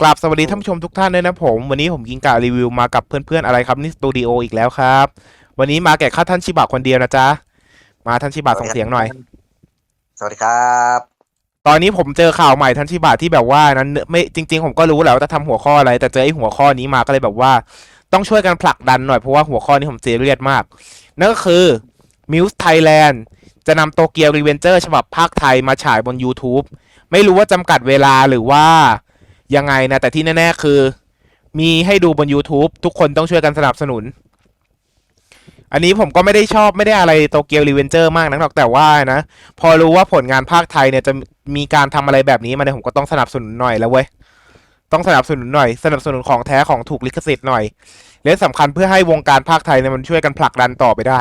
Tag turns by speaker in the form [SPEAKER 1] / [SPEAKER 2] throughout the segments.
[SPEAKER 1] กราบสวัสดีท่านผู้ชมทุกท่านด้วยนะผม วันนี้ผมกิงการีวิวมากับเพื่อนๆอะไรครับนี่สตูดิโออีกแล้วครับ วันนี้มาแก่ข้าท่านชิบะคนเดียวนะจ๊ะ มาท่านชิบะส่งเสียงหน่อย
[SPEAKER 2] สวัสดีครับ
[SPEAKER 1] ตอนนี้ผมเจอข่าวใหม่ท่านชิบะที่แบบว่านั้นไม่จริง ๆ ผมก็รู้แหละว่าจะทำหัวข้ออะไร แต่เจอไอ้หัวข้อนี้มาก็เลยแบบว่า ต้องช่วยกันผลักดันหน่อยเพราะว่าหัวข้อนี้ผมซีเรียสมาก นั่นก็คือ Muse Thailand จะนำโตเกียวรีเวนเจอร์ฉบับภาคไทยมาฉายบน YouTube ไม่รู้ว่าจำกัดเวลาหรือว่า ยังไงนะแต่ที่แน่ๆคือ มีให้ดูบน YouTube ทุกคนต้องช่วยกันสนับสนุน อันนี้ผมก็ไม่ได้ชอบไม่ได้อะไรโตเกียวรีเวนเจอร์มากนักหรอกแต่ว่านะ พอรู้ว่าผลงานภาคไทยเนี่ยจะมีการทำอะไรแบบนี้มาเนี่ยผมก็ต้องสนับสนุนหน่อยแล้วเว้ยต้องสนับสนุนหน่อย สนับสนุนของแท้ของถูกลิขสิทธิ์หน่อย และสำคัญเพื่อให้วงการภาคไทยเนี่ยมันช่วยกันผลักดันต่อไปได้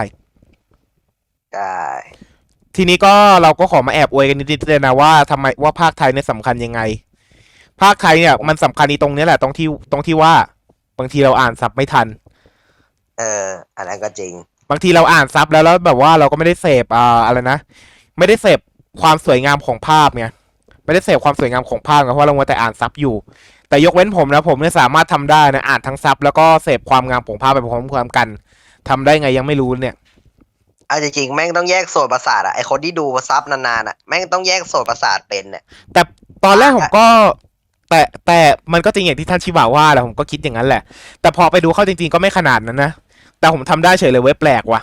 [SPEAKER 2] ได้
[SPEAKER 1] ทีนี้ก็เราก็ขอมาแอบอวยกันนิดๆเลยนะว่าทำไมว่าภาคไทยเนี่ยสำคัญยังไง ภาคไทยเนี่ยมันสำคัญในตรงเนี้ยแหละตรงที่ตรงที่ว่า บางทีเราอ่านซับไม่ทัน
[SPEAKER 2] เอออันนั้นก็จริง
[SPEAKER 1] บางทีเราอ่านซับแล้วแล้วแบบว่าเราก็ไม่ได้เสพอ่าอะไรนะไม่ได้เสพความสวยงามของภาพไงไม่ได้เสพความสวยงามของภาพไงเพราะเรามัวแต่อ่านซับอยู่ แต่ยกเว้นผมนะผมเนี่ยสามารถทำได้นะอ่านทั้งซับแล้วก็เสพความงามของภาพไปพร้อมๆกันทำได้ไงยังไม่รู้เนี่ย
[SPEAKER 2] เอาจริงๆแม่งต้องแยกโซนประสาทอะไอคนที่ดูซับนานๆอะแม่งต้องแยกโซนประสาทเป็นเนี่ย
[SPEAKER 1] แต่ตอนแรกผมก็ แต่แต่มันก็จริงอย่างที่ท่านชิบะว่าแหละผมก็คิดอย่างนั้นแหละ แต่พอไปดูเข้าจริง ๆ ก็ไม่ขนาดนั้นนะ แต่ผมทำได้เฉยเลยเว้ยแปลกว่ะ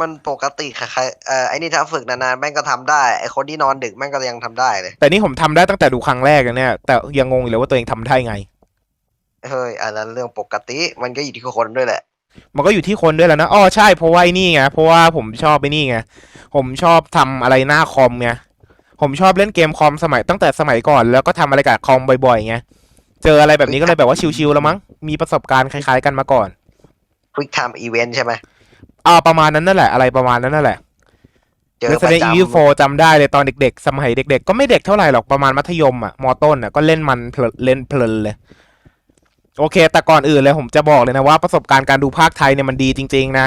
[SPEAKER 2] มันปกติใครๆเออไอนี่ถ้าฝึกนานๆแม่งก็ทำได้ไอคนที่นอนดึกแม่งก็ยังทำได้เลย
[SPEAKER 1] แต่นี่ผมทำได้ตั้งแต่ดูครั้งแรกอะเนี่ย แต่ยังงงอยู่เลยว่าตัวเองทำได้ไง
[SPEAKER 2] เฮ้ยอันนั้นเรื่องปกติมันก็อยู่ที่คนด้วยแหละ
[SPEAKER 1] มันก็อยู่ที่คนด้วยแหล้วนะ อ๋อใช่เพราะว่าไอ้นี่ไง เพราะว่าผมชอบไอ้นี่ไง ผมชอบทำอะไรหน้าคอมไง ผมชอบเล่นเกมคอมสมัยตั้งแต่สมัยก่อน แล้วก็ทำอะไรกับคอมบ่อยๆไงเจออะไรแบบนี้ก็เลยแบบว่าชิวๆแล้วมั้งมีประสบการณ์คล้ายๆกันมาก่อน
[SPEAKER 2] Quick Time Event ใช่ไหม
[SPEAKER 1] อ่าประมาณนั้นนั่นแหละอะไรประมาณนั้นนั่นแหละ
[SPEAKER 2] เจอ
[SPEAKER 1] Resident
[SPEAKER 2] ประจ
[SPEAKER 1] Evil 4จำได้เลยตอนเด็ก ๆ สมัยเด็ก ๆ ก็ไม่เด็กเท่าไหร่หรอกประมาณมัธยมอะมอต้นอะก็เล่นมันเพลินเล่นเพลินเลย โอเค แต่ก่อนอื่นเลยผมจะบอกเลยนะว่าประสบการณ์การดูภาคไทยเนี่ยมันดีจริง ๆ นะ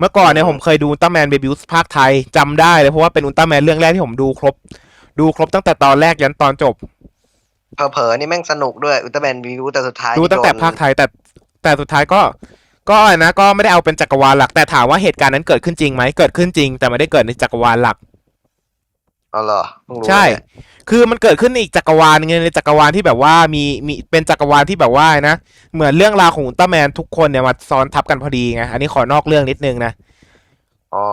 [SPEAKER 1] เมื่อก่อนเนี่ยผมเคยดูอุลตร้าแมนเบบิวส์ภาคไทยจำได้เลยเพราะว่าเป็นอุลตร้าแมนเรื่องแรกที่ผมดูครบ ดูครบตั้งแต่ตอนแรกยันตอนจบำ
[SPEAKER 2] เผลอๆนี่แม่งสนุกด้วยอุลตร้าแมนวิวแต่สุดท้าย
[SPEAKER 1] ดูตั้งแต่
[SPEAKER 2] โดน
[SPEAKER 1] ภาคไทยแต่แต่สุดท้ายก็ ก็นะก็ไม่ได้เอาเป็นจักรวาลหลัก แต่ถามว่าเหตุการณ์นั้นเกิดขึ้นจริงไหมเกิดขึ้นจริง แต่ไม่ได้เกิดในจักรวาลหลัก
[SPEAKER 2] เอาเหรอเพิ่งรู้
[SPEAKER 1] ใช่
[SPEAKER 2] เนี่ย
[SPEAKER 1] คือมันเกิดขึ้นในอีกจักรวาลหนึงในจักรวาลที่แบบว่ามีมีเป็นจักรวาลที่แบบว่านะ เหมือนเรื่องราวของอุลตร้าแมนทุกคนเนี่ยมาซ้อนทับกันพอดีไง อันนี้ขอนอกเรื่องนิดนึงนะ
[SPEAKER 2] อ๋อ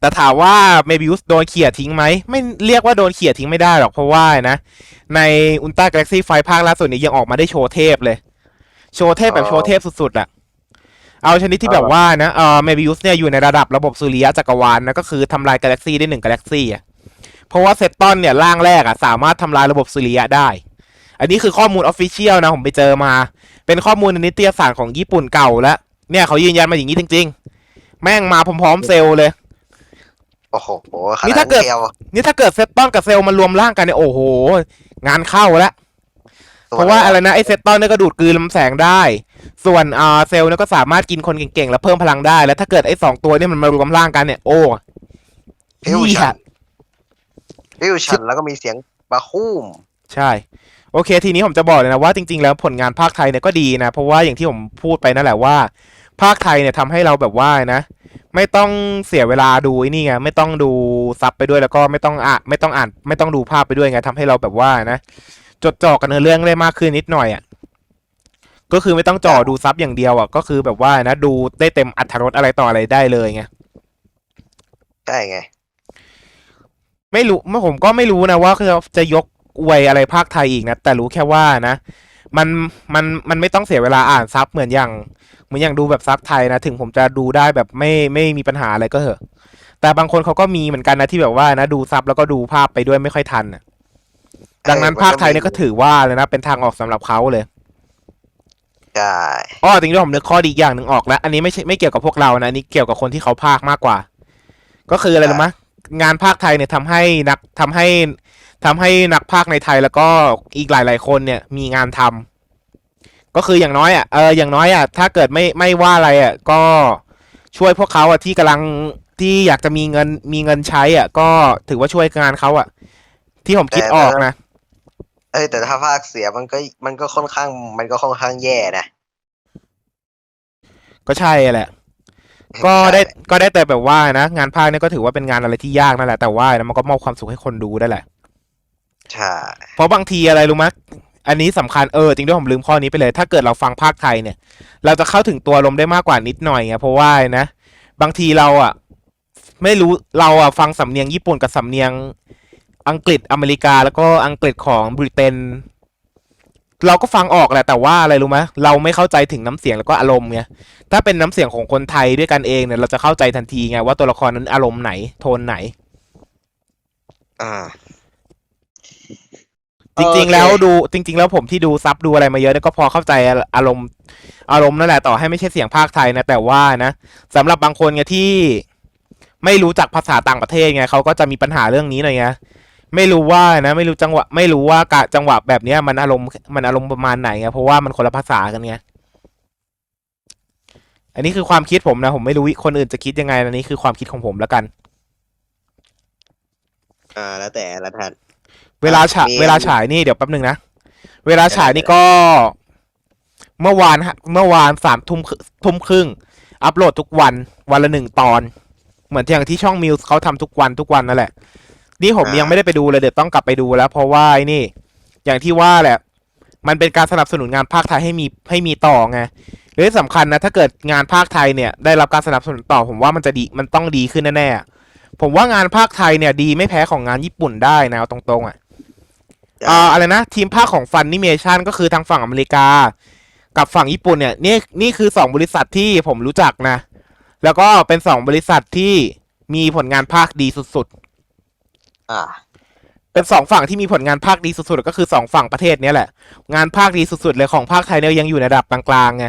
[SPEAKER 1] แต่ถามว่าเมบิวส์โดนเขี่ยทิ้งไหม ไม่เรียกว่าโดนเขี่ยทิ้งไม่ได้หรอกเพราะว่านะ ในอุลตร้ากาแล็กซี่ไฟภาคล่าสุดนี้ยังออกมาได้โชว์เทพเลย โชว์เทพแบบโชว์เทพสุดๆอะเอาชนิดที่แบบว่านะเออเมบิวส์เนี่ยอยู่ในระดับระบบสุริยะจักรวาลนะก็คือทำลายกาแล็กซี่ได้หนึ่งกาแล็กซี่อะ เพราะว่าเซตตอนเนี่ยร่างแรกอะสามารถทำลายระบบสุริยะได้ อันนี้คือข้อมูลออฟฟิเชียลนะผมไปเจอมา เป็นข้อมูลในนิตยสารของญี่ปุ่นเก่าแล้ว เนี่ยเขายืนยันมาอย่างนี้จริง ๆ แม่งมาพร้อมๆเซลล์เลย
[SPEAKER 2] โอ้โหข
[SPEAKER 1] นี่
[SPEAKER 2] นาด
[SPEAKER 1] ถ้าเกิด
[SPEAKER 2] ดียว
[SPEAKER 1] นี่ถ้าเกิดเซตตอนกับเซลล์มันรวมร่างกันเนี่ยโอ้โห งานเข้าแล้วเพราะว่าอะไรนะไอเซตตอนเนี่ยก็ดูดกลืนลำแสงได้ ส่วนอ่าเซลล์เนี่ยก็สามารถกินคนเก่งๆ แล้วเพิ่มพลังได้ แล้วถ้าเกิดไอสองตัวเนี่ยมันมารวมร่างกันเนี่ยโอ้
[SPEAKER 2] ฟิว
[SPEAKER 1] เหี้
[SPEAKER 2] ชั่
[SPEAKER 1] ย
[SPEAKER 2] นฟิวชั่นแล้วก็มีเสียงบาคูม
[SPEAKER 1] ใช่ โอเค ทีนี้ผมจะบอกเลยนะว่าจริง ๆ แล้วผลงานภาคไทยเนี่ยก็ดีนะ เพราะว่าอย่างที่ผมพูดไปนั่นแหละว่า ภาคไทยเนี่ยทำให้เราแบบว่านะ ไม่ต้องเสียเวลาดูไอ้นี่ไงไม่ต้องดูซับไปด้วยแล้วก็ไม่ต้องอ่านไม่ต้องอ่าน ไม่ต้องดูภาพไปด้วยไงทำให้เราแบบว่านะ จดจ่อกันในอเรื่องได้มากขึ้นนิดหน่อยอะก็คือไม่ต้องจ่อดูซับอย่างเดียวอะก็คือแบบว่านะดูได้เต็มอัตรรสอะไรต่ออะไรได้เลยไง
[SPEAKER 2] ใช่ไง
[SPEAKER 1] ไม่รู้เมื่อผมก็ไม่รู้นะว่าจะจะยกอวยอะไรภาคไทยอีกนะ แต่รู้แค่ว่านะ มันมันมันไม่ต้องเสียเวลาอ่านซับเหมือนอย่าง เหมือนอย่างดูแบบซับไทยนะ ถึงผมจะดูได้แบบไม่ไม่มีปัญหาอะไรก็เถอะ แต่บางคนเขาก็มีเหมือนกันนะที่แบบว่านะดูซับแล้วก็ดูภาพไปด้วยไม่ค่อยทันน่ะดังนั้นภาคไทยเนี่ยก็ถือว่าเลยนะเป็นทางออกสำหรับเขาเลย
[SPEAKER 2] ใช่
[SPEAKER 1] อ้อจริงด้วยผมนึกข้อดีอีกอย่างหนึ่งออกแล้ว อันนี้ไม่ใช่ไม่เกี่ยวกับพวกเรานะอันนี้เกี่ยวกับคนที่เขาภาคมากกว่า ก็คืออะไรรู้ไหม งานภาคไทยเนี่ยทำให้นักทำให้ทำให้นักภาคในไทยแล้วก็อีกหลาย ๆ คนเนี่ยมีงานทำก็คืออย่างน้อยอะเอออย่างน้อยอะถ้าเกิดไม่ไม่ว่าอะไรอะก็ช่วยพวกเขาอะที่กำลังที่อยากจะมีเงินมีเงินใช้อะ ก็ถือว่าช่วยงานเขาอะ ที่ผมคิดออกนะ
[SPEAKER 2] เอ้ยแต่ถ้าภาคเสียมันก็มันก็ค่อนข้าง มันก็ค่อนข้างแย่นะ
[SPEAKER 1] ก็ใช่แหละ ก็ได้ก็ได้แต่แบบว่านะ งานภาคเนี่ยก็ถือว่าเป็นงานอะไรที่ยากนั่นแหละแต่ว่านะมันก็มอบความสุขให้คนดูได้แหละ
[SPEAKER 2] ใช่
[SPEAKER 1] เพราะบางทีอะไรรู้ไหมยอันนี้สำคัญเออจริงด้วยผมลืมข้อนี้ไปเลย ถ้าเกิดเราฟังภาคไทยเนี่ย เราจะเข้าถึงตัวลมณ์ได้มากกว่านิดหน่อยไงเพราะว่านะ บางทีเราอะ ไม่รู้เราอะฟังสำเนียงญี่ปุ่นกับสำเนียงอังกฤษอเมริกา แล้วก็อังกฤษของบริเตน เราก็ฟังออกแหละแต่ว่าอะไรรู้ไหมเราไม่เข้าใจถึงน้ำเสียงแล้วก็อารมณ์ไงถ้าเป็นน้ำเสียงของคนไทยด้วยกันเองเนี่ยเราจะเข้าใจทันทีไงว่าตัวละครนั้นอารมณ์ไหน โทนไหน
[SPEAKER 2] อ่า
[SPEAKER 1] จริง ๆ แล้วดูจริง ๆ แล้วผมที่ดูซับดูอะไรมาเยอะเนี่ยก็พอเข้าใจอารมณ์อารมณ์นั่นแหละต่อให้ไม่ใช่เสียงภาคไทยนะแต่ว่านะสำหรับบางคนไงที่ไม่รู้จักภาษาต่างประเทศไงเขาก็จะมีปัญหาเรื่องนี้หน่อยไง ไม่รู้ว่านะ ไม่รู้จังหวะ ไม่รู้ว่ากะจังหวะแบบเนี้ย มันอารมณ์มันอารมณ์ประมาณไหนไงเพราะว่ามันคนละภาษากันไงอันนี้คือความคิดผมนะ ผมไม่รู้คนอื่นจะคิดยังไงอันนี้คือความคิดของผมแล้วกัน
[SPEAKER 2] อ่า แล้วแต่ละท่าน
[SPEAKER 1] เวลาฉาย
[SPEAKER 2] มี
[SPEAKER 1] เวลาฉายนี่เดี๋ยวแป๊บหนึ่งนะ เวลาฉายนี่ก็ เมื่อวานฮะเมื่อวานสามทุ่มครึ่งทุ่มครึ่ง อัปโหลดทุกวัน วันละหนึ่งตอน เหมือนอย่างที่ช่องมิวส์เขาทำทุกวันทุกวันนั่นแหละ นี่ผมยังไม่ได้ไปดูเลยเดี๋ยวต้องกลับไปดูแล้ว เพราะว่าไอ้นี่ อย่างที่ว่าแหละ มันเป็นการสนับสนุนงานภาคไทยให้มีให้มีต่อไงและที่สำคัญนะถ้าเกิดงานภาคไทยเนี่ย ได้รับการสนับสนุนต่อผมว่ามันจะดีมันต้องดีขึ้นแน่ๆผมว่างานภาคไทยเนี่ย ดีไม่แพ้ของงานญี่ปุ่นได้นะเอาตรงๆอะอ่าอะไรนะทีมภาคของฟันนิเมชันก็คือทางฝั่งอเมริกา กับฝั่งญี่ปุ่นเนี่ยนี่นี่คือสองบริษัทที่ผมรู้จักนะ แล้วก็เป็นสองบริษัทที่มีผลงานภาคดีสุด
[SPEAKER 2] อ่า
[SPEAKER 1] ๆเป็นสองฝั่งที่มีผลงานภาคดีสุดๆก็คือสองฝั่งประเทศเนี้ยแหละ งานภาคดีสุดๆเลยของภาคไทยเนี่ยยังอยู่ในระดับกลางๆไง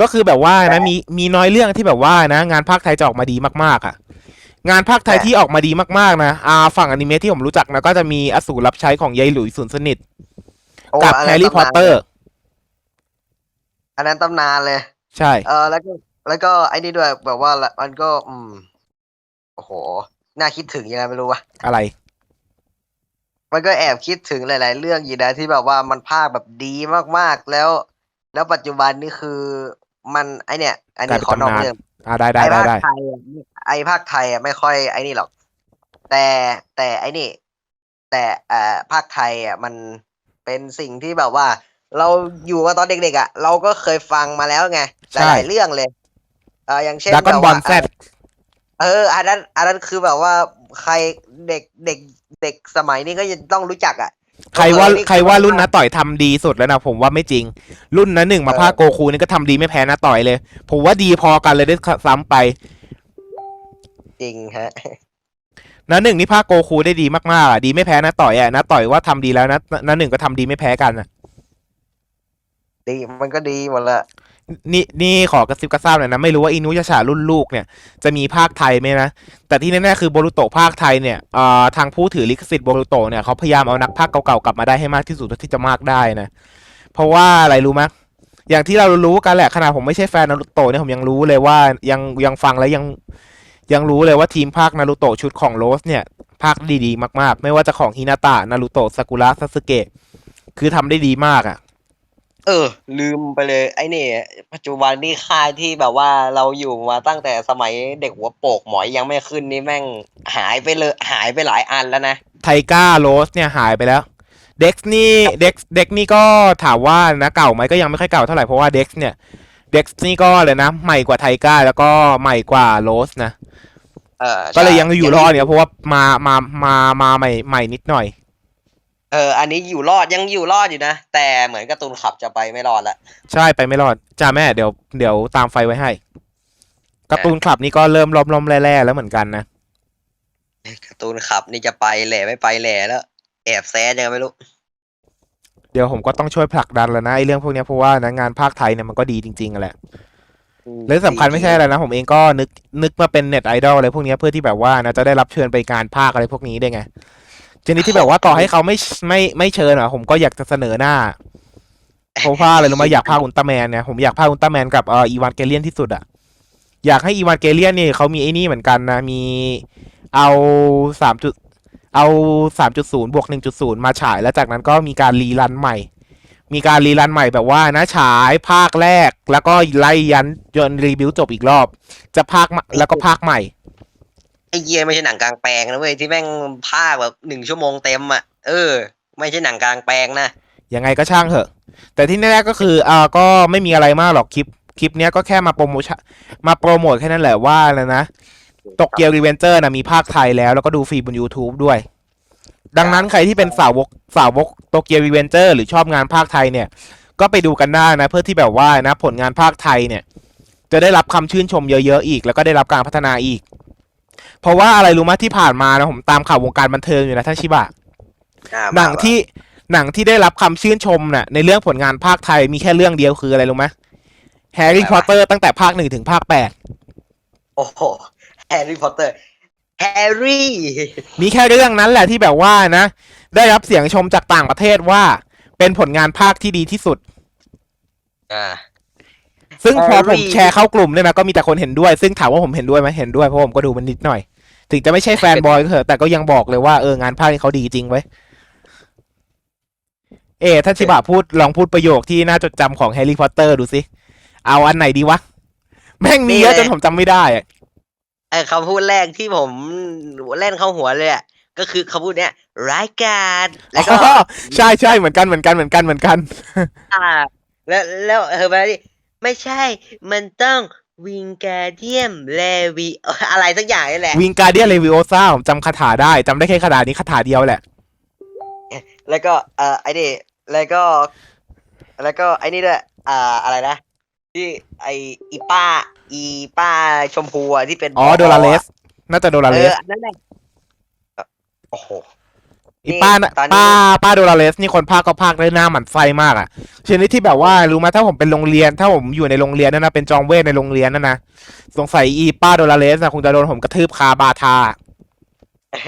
[SPEAKER 1] ก็คือแบบว่านะมีมีน้อยเรื่องที่แบบว่านะ งานภาคไทยจะออกมาดีมากๆอะ งานภาคไทยที่ออกมาดีมากๆนะอ่าฝั่งอนิเมะที่ผมรู้จักนะก็จะมีอสูรรับใช้ของยายหลุยสุนสนิท
[SPEAKER 2] โอ้
[SPEAKER 1] กับ
[SPEAKER 2] น
[SPEAKER 1] แฮ
[SPEAKER 2] นั้น
[SPEAKER 1] ร์รี่พอตเตอร์
[SPEAKER 2] อันนั้นตำนานเลย
[SPEAKER 1] ใช่
[SPEAKER 2] เออแล้วก็แล้วก็ไอ้นี่ด้วยแบบว่าละมันก็ อืมโอ้โห น่าคิดถึงยังไงไม่รู้วะ
[SPEAKER 1] อะไร
[SPEAKER 2] มันก็แอบคิดถึงหลาย ๆ เรื่องอยู่นะที่แบบว่ามันภาคแบบดีมากๆแล้ว แล้วปัจจุบันนี่คือมันไอเนี่ย อันนี้
[SPEAKER 1] กลายเป็น
[SPEAKER 2] ขอนอก
[SPEAKER 1] ตำนาน
[SPEAKER 2] เรื่อง
[SPEAKER 1] อ่าได้ได้
[SPEAKER 2] ไอ
[SPEAKER 1] ได้
[SPEAKER 2] ภาค
[SPEAKER 1] ได้
[SPEAKER 2] ไทยอะไอภาคไทยอะไม่ค่อยไอนี่หรอก แต่แต่ไอนี่ แต่เอ่อภาคไทยอะมันเป็นสิ่งที่แบบว่า เราอยู่มาตอนเด็ก ๆ อะ เราก็เคยฟังมาแล้วไงห
[SPEAKER 1] ใช่
[SPEAKER 2] ลายๆเรื่องเลยเอออย่างเช่น
[SPEAKER 1] ดากอน
[SPEAKER 2] แบบ
[SPEAKER 1] บอ
[SPEAKER 2] ว่า
[SPEAKER 1] ลแซด
[SPEAKER 2] เออ อันนั้น อันนั้นคือแบบว่าใครเด็กเด็กเด็กสมัยนี้ก็ยังต้องรู้จักอะ
[SPEAKER 1] ใครว่า
[SPEAKER 2] เออนี่
[SPEAKER 1] ใครว่ารุ่นนะต่อยทำดีสุดแล้วนะผมว่าไม่จริง รุ่นนะหนึ่งมา
[SPEAKER 2] เออ
[SPEAKER 1] ภาคโกคูนี่ก็ทำดีไม่แพ้นะต่อยเลย ผมว่าดีพอกันเลยได้วยซ้ำไป
[SPEAKER 2] จริงฮะ
[SPEAKER 1] นะหนึ่งนี่ภาคโกคูได้ดีมากๆอะดีไม่แพ้นะต่อยอะนะต่อยว่าทำดีแล้วนะนะหนึ่งก็ทำดีไม่แพ้กันอะ
[SPEAKER 2] ดีมันก็ดีหมดละ
[SPEAKER 1] นี่นี่ขอกระซิบกระซาบหน่อยนะ ไม่รู้ว่าอินุยาชารุ่นลูกเนี่ย จะมีภาคไทยไหมนะ แต่ที่แน่ๆคือโบรูโตภาคไทยเนี่ยเอ่อทางผู้ถือลิขสิทธิ์โบรูโตเนี่ยเขาพยายามเอานักภาคเก่าๆกลับมาได้ให้มากที่สุดเท่าที่จะมากได้นะ เพราะว่าอะไรรู้ไหมอย่างที่เรารู้กันแหละขนาดผมไม่ใช่แฟนนารูโตเนี่ยผมยังรู้เลยว่ายังยังฟังแล้วยังยังรู้เลยว่าทีมภาคนารูโตชุดของโรสเนี่ยภาคดีๆมากๆ ไม่ว่าจะของฮินาตะนารูโตะซากุระซาสึเกะคือทำได้ดีมากอะ
[SPEAKER 2] เออ ลืมไปเลย ไอ้นี่ ปัจจุบันนี่ค่ายที่แบบว่าเราอยู่มาตั้งแต่สมัยเด็กหัวโปกหมอยยังไม่ขึ้นนี่แม่งหายไปเลยหายไปหลายอันแล้วนะ
[SPEAKER 1] ไทก้าโรสเนี่ยหายไปแล้วเด็กนี่เด็กเด็กนี่ก็ถามว่านะเก่าไหมก็ยังไม่ค่อยเก่าเท่าไหร่เพราะว่าเด็กเนี่ยเด็กนี่ก็เลยนะ ใหม่กว่าไทก้าแล้วก็ใหม่กว่าโรสนะ
[SPEAKER 2] เออ
[SPEAKER 1] ก็เลย
[SPEAKER 2] ใช่
[SPEAKER 1] ยังอยู่รอดเนี่ยเพราะว่ามามามามาใหม่ใหม่นิดหน่อย
[SPEAKER 2] เออ อันนี้อยู่รอดยังอยู่รอดอยู่นะ แต่เหมือนการ์ตูนขับจะไปไม่รอดละ
[SPEAKER 1] ใช่ไปไม่รอดจ้าแม่เดี๋ยวเดี๋ยวตามไฟไว้ให้การ์ตูนคลับนี่ก็เริ่มล้มล้มๆแร่ๆแล้วเหมือนกันนะ
[SPEAKER 2] การ์ตูนขับนี่จะไปแหล่ไม่ไปแหล่แล้ว แอบแซดยังไงไม่รู้
[SPEAKER 1] เดี๋ยวผมก็ต้องช่วยผลักดันแล้วนะไอ้เรื่องพวกเนี้ยเพราะว่านะงานภาคไทยเนี่ยมันก็ดีจริงๆอะแหละและที่สำคัญไม่ใช่อะไรนะ ผมเองก็นึกนึกมาเป็นเน็ตไอดอลอะไรพวกเนี้ยเพื่อที่แบบว่านะจะได้รับเชิญไปการภาคอะไรพวกนี้ได้ไง ชนิดที่แบบว่าต่อให้เขาไม่ไม่ไม่เชิญอะ ผมก็อยากจะเสนอหน้าเพราะว่าอะไรรู้ไหมอยากภาอุลตร้าแมนเนี่ยผมอยากภาอุลตร้าแมนกับเอ่ออีวานเกเลียนที่สุดอะอยากให้อีวานเกเลียนเนี่ยเขามีไอ้นี่เหมือนกันนะมีเอาสามจุดเอา3.0บวก1.0มาฉาย แล้วจากนั้นก็มีการรีรันใหม่ มีการรีรันใหม่แบบว่านะฉายภาคแรก แล้วก็ไล่ยันจนรีบิวจบอีกรอบ จะภาคแล้วก็ภาคใหม่
[SPEAKER 2] อ้เหี้ยไม่ใช่หนังกลางแปลงนะเว้ยที่แม่งภาคแบบหนึ่งชั่วโมงเต็มอะเออ ไม่ใช่หนังกลางแปลงนะ
[SPEAKER 1] ยังไงก็ช่างเถอะ แต่ที่แน่ๆก็คืออ่าก็ไม่มีอะไรมากหรอกคลิปคลิปเนี้ยก็แค่มาโปรโมชั่นมาโปรโมทแค่นั้นแหละว่าแล้วนะตกเกียวรีเวนเจอร์นะมีภาคไทยแล้ว แล้วก็ดูฟรีบน YouTube ด้วย ดังนั้นใครที่เป็นสาวกสาวกโตเกียวรีเวนเจอร์หรือชอบงานภาคไทยเนี่ย ก็ไปดูกันได้นะ เพื่อที่แบบว่านะ ผลงานภาคไทยเนี่ย จะได้รับคำชื่นชมเยอะๆอีก แล้วก็ได้รับการพัฒนาอีก เพราะว่าอะไรรู้ไหมที่ผ่านมานะผมตามข่าววงการบันเทิงอยู่นะท่านชิบะ
[SPEAKER 2] อ่า
[SPEAKER 1] หนังที่หนังที่ได้รับคำชื่นชมน่ะในเรื่องผลงานภาคไทยมีแค่เรื่องเดียวคืออะไรรู้ไหมแฮร์รี่พอตเตอร์ตั้งแต่ภาคหนึ่งถึงภาคแปด
[SPEAKER 2] โอ้โหแฮร์รี่พอตเตอร์แฮร์รี่
[SPEAKER 1] มีแค่เรื่องนั้นแหละที่แบบว่านะ ได้รับเสียงชมจากต่างประเทศว่า เป็นผลงานภาคที่ดีที่สุด
[SPEAKER 2] อ่า
[SPEAKER 1] ซึ่งพอ
[SPEAKER 2] Harry
[SPEAKER 1] ผมแชร์เข้ากลุ่มเนี่ยนะก็มีแต่คนเห็นด้วย ซึ่งถามว่าผมเห็นด้วยไหมเห็นด้วยเพราะผมก็ดูมันนิดหน่อย ถึงจะไม่ใช่แฟนบอยก็เถอะแต่ก็ยังบอกเลยว่าเอองานภาคนี้เขาดีจริงไว้ยเอถ้าชิบะพูดลองพูดประโยคที่น่าจดจำของแฮร์รี่พอตเตอร์ดูสิ เอาอันไหนดีวะ แม่งมีเยอะจนผมจำไม่ได้อะ
[SPEAKER 2] ไอ้คำพูดแรกที่ผมเล่นเข้าหัวเลยอะก็คือคำพูดเนี้ยร้ายกาจแล้วก็
[SPEAKER 1] อ๋อใช่ใช่เหมือนกันเหมือนกันเหมือนกันเหมือนกัน
[SPEAKER 2] อ่า แล้วแล้วเฮอร์บารี่ ไม่ใช่ มันต้องวิงการเดียมเลวีอะไรสักอย่างนี่แหละ
[SPEAKER 1] วิงการเดียเลวิโอซ่าผมจำคาถาได้จำได้แค่คาถานี้คาถาเดียวแหละ
[SPEAKER 2] แล้วก็เอ่อไอ้นี่แล้วก็ แล้วก็ไอ้นี่ด้วยอ่าอะไรนะที่ไออีป้า อีป้าชมพูอะที่เป็น
[SPEAKER 1] อ๋อโดราเลสน่าจะโดรา
[SPEAKER 2] เอ
[SPEAKER 1] เล
[SPEAKER 2] อ
[SPEAKER 1] ส
[SPEAKER 2] อันนั้นแหละเอ่อโอ้โห
[SPEAKER 1] อีป้าน่ะ
[SPEAKER 2] ตอนนี้
[SPEAKER 1] ป้าป้าโดราเลสนี่คนภาคก็ภาคได้หน้าหมันไส้มากอะชนิดที่แบบว่ารู้ไหมถ้าผมเป็นโรงเรียน ถ้าผมอยู่ในโรงเรียนนั่นนะเป็นจอมเวทในโรงเรียนนั่นนะสงสัยอีป้าโดราเลสนะคงจะโดนผมกระทืบคาบาทา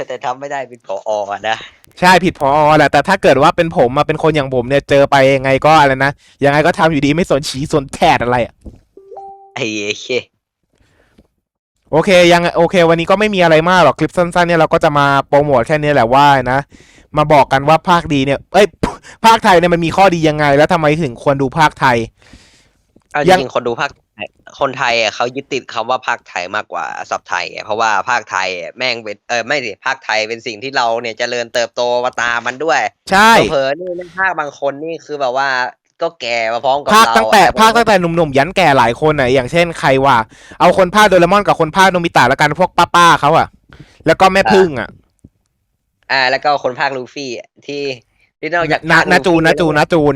[SPEAKER 2] แต่ทำไม่ได้เป็นผออะนะ
[SPEAKER 1] ใช่ผิดพอแหละแต่ถ้าเกิดว่าเป็นผมมาเป็นคนอย่างผมเนี่ยเจอไปยังไงก็อะไรนะยังไงก็ทำอยู่ดีไม่สนฉีสนแทดอะไรอะ
[SPEAKER 2] ไอ้เค
[SPEAKER 1] โอเคยังโอเค วันนี้ก็ไม่มีอะไรมากหรอกคลิปสั้นๆเนี่ยเราก็จะมาโปรโมทแค่นี้แหละว่านะ มาบอกกันว่าภาคดีเนี่ยเอ้ยภาคไทยเนี่ยมันมีข้อดียังไง แล้วทำไมถึงควรดูภาคไทย
[SPEAKER 2] เอาจ
[SPEAKER 1] ยัง
[SPEAKER 2] ริงๆคนดูภาคไทยคนไทยอะเขายึดติดคำว่าภาคไทยมากกว่าซับไทยอะเพราะว่าภาคไทยอะแม่งเป็นเออไม่สิภาคไทยเป็นสิ่งที่เราเนี่ยเจริญเติบโตมาตามมันด้วย
[SPEAKER 1] ใช่
[SPEAKER 2] เผลอๆนี่ในภาคบางคนนี่คือแบบว่า ก็แก่มาพร้อมกับ
[SPEAKER 1] ภาค
[SPEAKER 2] เรา
[SPEAKER 1] ตั้งแต่
[SPEAKER 2] อะ
[SPEAKER 1] ภาคตั้งแต่หนุ่มๆยันแก่หลายคนน่ะอย่างเช่นใครว่า เอาคนภาคโดเรมอนกับคนภาคโนมิตะแล้วกันพวกป้าๆเขาอะแล้วก็แม่พึ่งอะ
[SPEAKER 2] อ่า แล้วก็คนภาคลูฟี่อะที่ที่นอกจาก
[SPEAKER 1] นา
[SPEAKER 2] ภค
[SPEAKER 1] นาจูน
[SPEAKER 2] ลู
[SPEAKER 1] นา
[SPEAKER 2] ฟี่
[SPEAKER 1] จูนนาจูน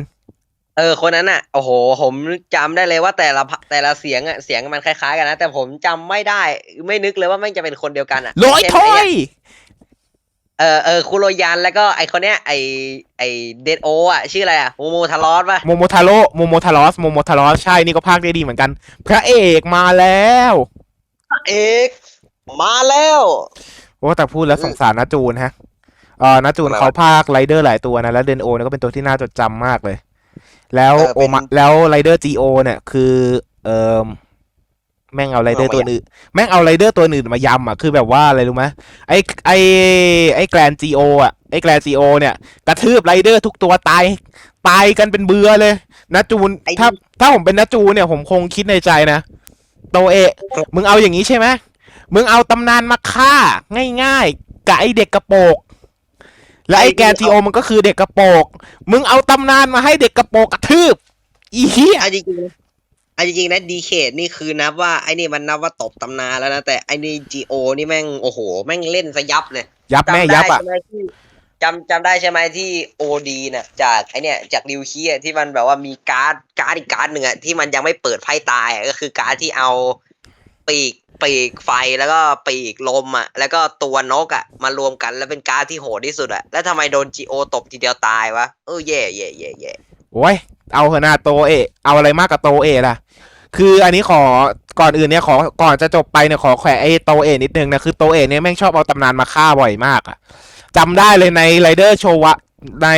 [SPEAKER 2] เออคนนั้นอะโอ้โห ผมจำได้เลยว่าแต่ละภาแต่ละเสียงอะเสียงมันคล้ายๆกันนะแต่ผมจำไม่ได้ ไม่นึกเลยว่าแม่งจะเป็นคนเดียวกันอะ
[SPEAKER 1] ร้อย
[SPEAKER 2] เช่น
[SPEAKER 1] ถ้อ
[SPEAKER 2] ไเนี่
[SPEAKER 1] ย
[SPEAKER 2] เออเออคุโรยันแล้วก็ไอคนเนี้ยไอไอเดดโออะชื่ออะไรอะโมโมทารอสป่ะ
[SPEAKER 1] โมโมทาโร่โมโมทารอสโมโมทารอสใช่นี่ก็ภาคได้ดีเหมือนกัน พระเอกมาแล้ว
[SPEAKER 2] เอกมาแล้ว
[SPEAKER 1] โอ้แต่พูดแล้วสงสารนาจูนฮะเออนาจูน
[SPEAKER 2] ทำไมวะ
[SPEAKER 1] เขาภาคไรเดอร์หลายตัวนะแล้วเดนโอเนี่ยก็เป็นตัวที่น่าจดจำมากเลย แล้ว
[SPEAKER 2] เออ
[SPEAKER 1] โอ
[SPEAKER 2] เป็น
[SPEAKER 1] มาแล้วไรเดอร์จีโอเนี่ยคือเออ แม่งเอาไรเดอร์
[SPEAKER 2] เอา
[SPEAKER 1] ตัว
[SPEAKER 2] มา
[SPEAKER 1] อื่นแม่งเอาไรเดอร์ตัวอื่นมายำอะคือแบบว่าอะไรรู้ไหมไอไอไอแกรนจีโออะไอแกรนจีโอเนี่ย กระทืบไรเดอร์ทุกตัวตายตายกันเป็นเบื่อเลยนาจูน
[SPEAKER 2] ไอ้
[SPEAKER 1] ถ้าถ้าผมเป็นนาจูนเนี่ยผมคงคิดในใจนะ โตเอะมึงเอาอย่างนี้ใช่ไหมมึงเอาตำนานมาฆ่า ง่ายๆกับไอเด็กกระโปรงและไอ
[SPEAKER 2] ไอ้
[SPEAKER 1] แกรนจีโอมันก็คือเด็กกระโปรงมึงเอาตำนานมาให้เด็กกระโปรงกระทืบอีเหี้ย
[SPEAKER 2] เอาจริง ๆนะเอาจริงๆนะดีเคนี่คือนับว่าไอนี่มันนับว่าตบตำนานแล้วนะแต่ไอนี่จีโอนี่แม่งโอ้โห แม่งเล่นซะยับเลย
[SPEAKER 1] ยับแม่
[SPEAKER 2] จำได้
[SPEAKER 1] ยับอะ
[SPEAKER 2] ใช่ไหมที่จำจำได้ใช่ไหมที่โอดีเนี่ยจากไอเนี่ยจากริวคีอะที่มันแบบว่ามีการ์ดการ์ดอีกการ์ดหนึ่งอะที่มันยังไม่เปิดไพ่ตายอะก็คือการ์ดที่เอาปีกปีกไฟแล้วก็ปีกลมอะแล้วก็ตัวนกอะมารวมกันแล้วเป็นการ์ดที่โหดที่สุดอะแล้วทำไมโดนจีโอตบทีเดียวตายวะเออแย่แย่แย่แย่
[SPEAKER 1] โอ้ยเอาเถอะนาโตเอะเอาอะไรมากกับโตเอะล่ะ คืออันนี้ขอก่อนอื่นเนี่ยขอก่อนจะจบไปเนี่ยขอแขวะไอ้โตเอะนิดนึงนะคือโตเอะเนี่ยแม่งชอบเอาตำนานมาฆ่าบ่อยมากอะจำได้เลยในไรเดอร์โชวะใน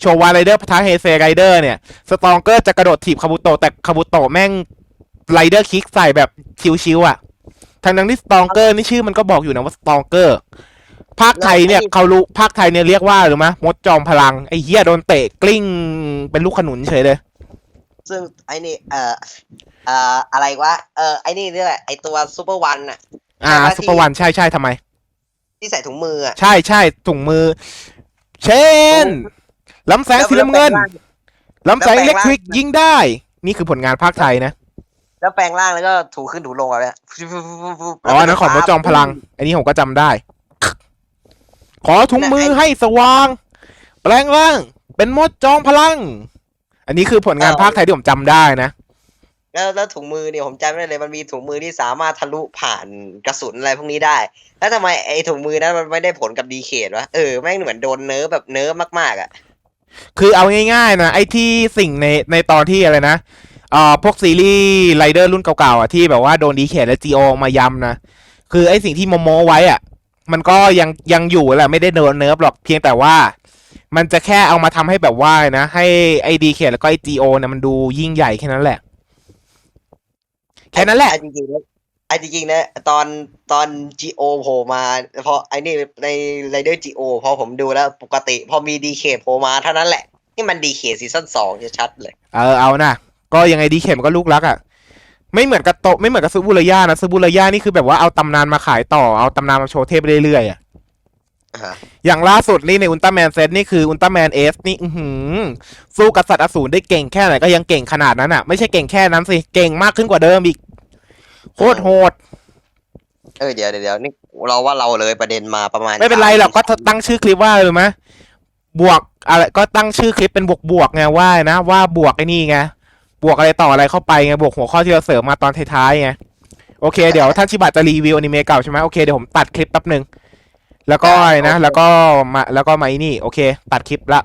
[SPEAKER 1] โชวะไรเดอร์พทะเฮเซไรเดอร์เนี่ยสตองเกอร์จะกระโดดถีบคาบุโตแต่คาบุโตแม่งไรเดอร์คิกใส่แบบชิวๆอะทั้งนั้นที่สตองเกอร์นี่ชื่อมันก็บอกอยู่นะว่าสตองเกอร์ ภาคไทยเนี่ยเขารู้ภาคไทยเนี่ยเรียกว่าหรือไหมมดจอมพลังไอ้เหี้ยโดนเตะกลิ้งเป็นลูกขนุนเฉยเลย
[SPEAKER 2] ซึ่งไอ้นี่เอ่อเอ่ออะไรวะเออไอ้นี่นี่แหละไอ้ตัวซูเปอร์วันอะ
[SPEAKER 1] อ่า
[SPEAKER 2] ใช่ปะ
[SPEAKER 1] ซุปเปอร์วันใช่ใช่ทำไม
[SPEAKER 2] ที่ใส่ถุงมืออะ
[SPEAKER 1] ใช่ใช่ถุงมือ เช่นลำแสงสีน้ำเงินลำแสงอิเล็กทริกยิงได้ นี่คือผลงานภาคไทยนะ
[SPEAKER 2] แล้วแปลงร่างแล้วก็ถูขึ้นถูลงอะไรเนี่ย
[SPEAKER 1] อ๋ออันนั้นของมดจอมพลัง อันนี้ผมก็จำได้ ขอถุงมือให้สว่าง แปลงร่าง เป็นมดจอมพลัง อันนี้คือผลงานภาคไทยที่ผมจำได้นะ
[SPEAKER 2] แล้วแล้วถุงมือเนี่ยผมจำได้เลยมันมีถุงมือที่สามารถทะลุผ่านกระสุนอะไรพวกนี้ได้ แล้วทำไมไอ้ถุงมือนั้นมันไม่ได้ผลกับดีเควะเออแม่งเหมือนโดนเนิร์ฟแบบเนิร์ฟมากๆอะ
[SPEAKER 1] คือเอาง่ายๆนะไอ้ที่สิ่งในในตอนที่อะไรนะเอ่อพวกซีรีส์ไรเดอร์รุ่นเก่าๆอะที่แบบว่าโดนดีเขตและจีโอมาย้ำนะ คือไอ้สิ่งที่โมโมไว้อะ มันก็ยังยังอยู่แหละไม่ได้โดนเนิร์ฟหรอกเพียงแต่ว่า มันจะแค่เอามาทำให้แบบว่านะ ให้ไอ้ดีเขตแล้วก็ไอ้จีโอเนี่ยมันดูยิ่งใหญ่แค่นั้นแหละ แค่นั้นแหละ
[SPEAKER 2] ไอ้จริงๆแล้วไอ้จริงๆนะตอนตอน GO โผล่มาพอไอ้นี่ในไรเดอร์ GO พอผมดูแล้วปกติ พอมี DK โผล่มาเท่านั้นแหละ นี่มัน DK ซีซั่นสองจะชัดเลย
[SPEAKER 1] เออเอานะก็ยังไงดีเข็มก็ลูกรักอะ่ะ ไม่เหมือนกับโตะไม่เหมือนกับซูบูระยานะซูบูระยานี่คือแบบว่าเอาตำนานมาขายต่อเอาตำนานมาโชว์เทพเรื่อยๆอะ่ะ
[SPEAKER 2] อ่าฮะ
[SPEAKER 1] อย่างล่าสุดนี่ในอุลตร้าแมนเซตนี่คืออุลตร้าแมนเอสนี่อื้อหือสู้กับสัตว์อสูรได้เก่งแค่ไหนก็ยังเก่งขนาดนั้นอะ่ะ ไม่ใช่เก่งแค่นั้นสิเก่งมากขึ้นกว่าเดิมอีกโคตรโหด
[SPEAKER 2] เออเดี๋ยวเดี๋ยวเดี๋ยวนี่เราว่าเราเลยประเด็นมาประมาณ
[SPEAKER 1] ไม่เป็นไรหรอกก็
[SPEAKER 2] สาม
[SPEAKER 1] ตั้งชื่อคลิปว่าอะไรรู้ไหมบวกอะไรก็ตั้งชื่อคลิปเป็นบวกบวกๆไงว่านะว่าบวกไอ้นี่ไง บวกอะไรต่ออะไรเข้าไปไงบวกหัวข้อที่เราเสริมมาตอนท้ายๆไงโอเคเดี๋ยวท่านชิบะจะรีวิวอนิเมะเก่าใช่ไหมโอเคเดี๋ยวผมตัดคลิปแป๊บหนึ่งแล้วก็อะไรนะแล้วก็มาแล้วก็มาไอ้นี่โอเค ตัดคลิปละ